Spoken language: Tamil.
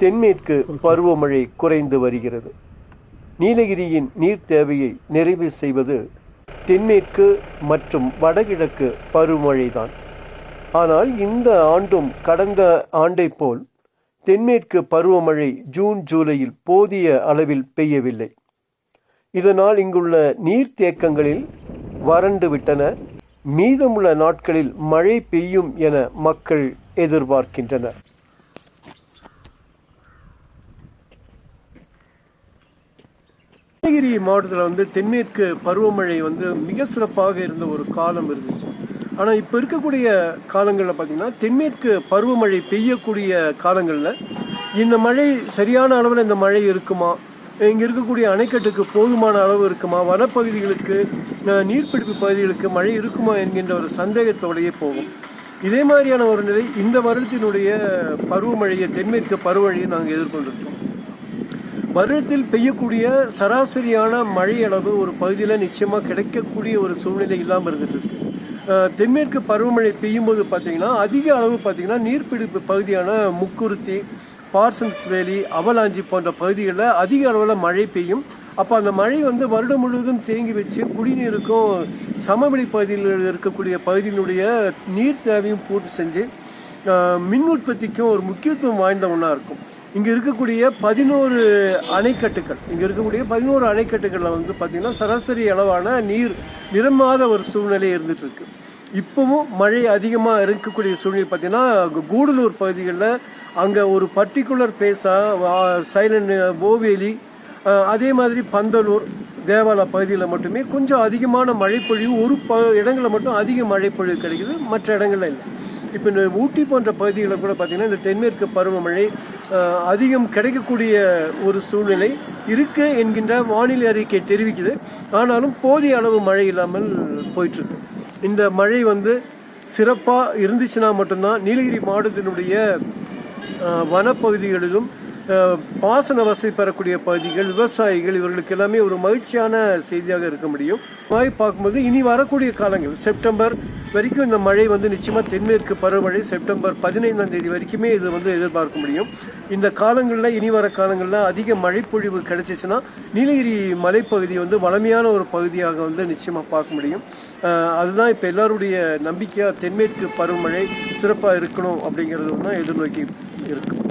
தென்மேற்கு பருவமழை குறைந்து வருகிறது. நீலகிரியின் நீர் தேவையை நிறைவு செய்வது தென்மேற்கு மற்றும் வடகிழக்கு பருவமழைதான். ஆனால் இந்த ஆண்டும் கடந்த ஆண்டை போல் தென்மேற்கு பருவமழை ஜூன் ஜூலையில் போதிய அளவில் பெய்யவில்லை. இதனால் இங்குள்ள நீர்த்தேக்கங்களில் வறண்டு விட்டன. மீதமுள்ள நாட்களில் மழை பெய்யும் என மக்கள் எதிர்பார்க்கின்றனர். கிருஷ்ணகிரி மாவட்டத்தில் வந்து தென்மேற்கு பருவமழை வந்து மிக சிறப்பாக இருந்த ஒரு காலம் இருந்துச்சு. ஆனால் இப்போ இருக்கக்கூடிய காலங்களில் பார்த்திங்கன்னா தென்மேற்கு பருவமழை பெய்யக்கூடிய காலங்களில் இந்த மழை சரியான அளவில் இந்த மழை இருக்குமா? இங்கே இருக்கக்கூடிய அணைக்கட்டுக்கு போதுமான அளவு இருக்குமா? வனப்பகுதிகளுக்கு நீர்பிடிப்பு பகுதிகளுக்கு மழை இருக்குமா என்கின்ற ஒரு சந்தேகத்தோடையே போகும். இதே மாதிரியான ஒரு நிலை இந்த வருடத்தினுடைய பருவமழையை தென்மேற்கு பருவமழையை நாங்கள் எதிர்கொண்டிருக்கோம். வருடத்தில் பெய்யக்கூடிய சராசரியான மழை அளவு ஒரு பகுதியில் நிச்சயமாக கிடைக்கக்கூடிய ஒரு சூழ்நிலை இல்லாமல் இருந்துட்டு இருக்கு. தென்மேற்கு பருவமழை பெய்யும்போது பார்த்தீங்கன்னா அதிக அளவு பார்த்தீங்கன்னா நீர்பிடிப்பு பகுதியான முக்குருத்தி பார்சன்ஸ் வேலி அவலாஞ்சி போன்ற பகுதிகளில் அதிக அளவில் மழை பெய்யும். அப்போ அந்த மழை வந்து வருடம் முழுவதும் தேங்கி வச்சு குடிநீருக்கும் சமவெளி பகுதியில் இருக்கக்கூடிய பகுதியினுடைய நீர் தேவையும் பூர்த்தி செஞ்சு மின் உற்பத்திக்கும் ஒரு முக்கியத்துவம் வாய்ந்த ஒன்றா இருக்கும். இங்கே இருக்கக்கூடிய பதினோரு அணைக்கட்டுகள் இங்கே இருக்கக்கூடிய பதினோரு அணைக்கட்டுகளில் வந்து பார்த்திங்கன்னா சராசரி அளவான நீர் நிரம்பாத ஒரு சூழ்நிலை இருந்துகிட்ருக்கு இப்போவும் மழை அதிகமாக இருக்கக்கூடிய சூழ்நிலை பார்த்தீங்கன்னா கூடலூர் பகுதிகளில் அங்கே ஒரு பர்டிகுலர் பிளேஸாக சைலண்ட் ஓவேலி அதே மாதிரி பந்தலூர் தேவாலா பகுதியில் மட்டுமே கொஞ்சம் அதிகமான மழைப்பொழிவு ஒரு ப இடங்களில் மட்டும் அதிக மழைப்பொழிவு கிடைக்குது மற்ற இடங்களில் இல்லை. இப்போ இந்த ஊட்டி போன்ற பகுதிகளில் கூட பார்த்திங்கன்னா இந்த தென்மேற்கு பருவமழை அதிகம் கிடைக்கக்கூடிய ஒரு சூழ்நிலை இருக்கு என்கின்ற வானிலை அறிக்கை தெரிவிக்குது. ஆனாலும் போதிய அளவு மழை இல்லாமல் போயிட்டுருக்கு. இந்த மழை வந்து சிறப்பாக இருந்துச்சுன்னா மட்டும்தான் நீலகிரி மாவட்டத்தினுடைய வனப்பகுதிகளிலும் பாசன வசதி பெறக்கூடிய பகுதிகள் விவசாயிகள் இவர்களுக்கு எல்லாமே ஒரு மகிழ்ச்சியான செய்தியாக இருக்க முடியும். மாதிரி பார்க்கும்போது இனி வரக்கூடிய காலங்கள் செப்டம்பர் வரைக்கும் இந்த மழை வந்து நிச்சயமாக தென்மேற்கு பருவமழை செப்டம்பர் பதினைந்தாம் தேதி வரைக்குமே இது வந்து எதிர்பார்க்க முடியும். இந்த காலங்களில் இனி வர காலங்களில் அதிக மழைப்பொழிவு கிடைச்சிச்சுன்னா நீலகிரி மலைப்பகுதி வந்து வளமையான ஒரு பகுதியாக வந்து நிச்சயமாக பார்க்க முடியும். அதுதான் இப்போ எல்லாருடைய நம்பிக்கையாக தென்மேற்கு பருவமழை சிறப்பாக இருக்கணும் அப்படிங்கிறது தான் எதிர்நோக்கி இருக்கும்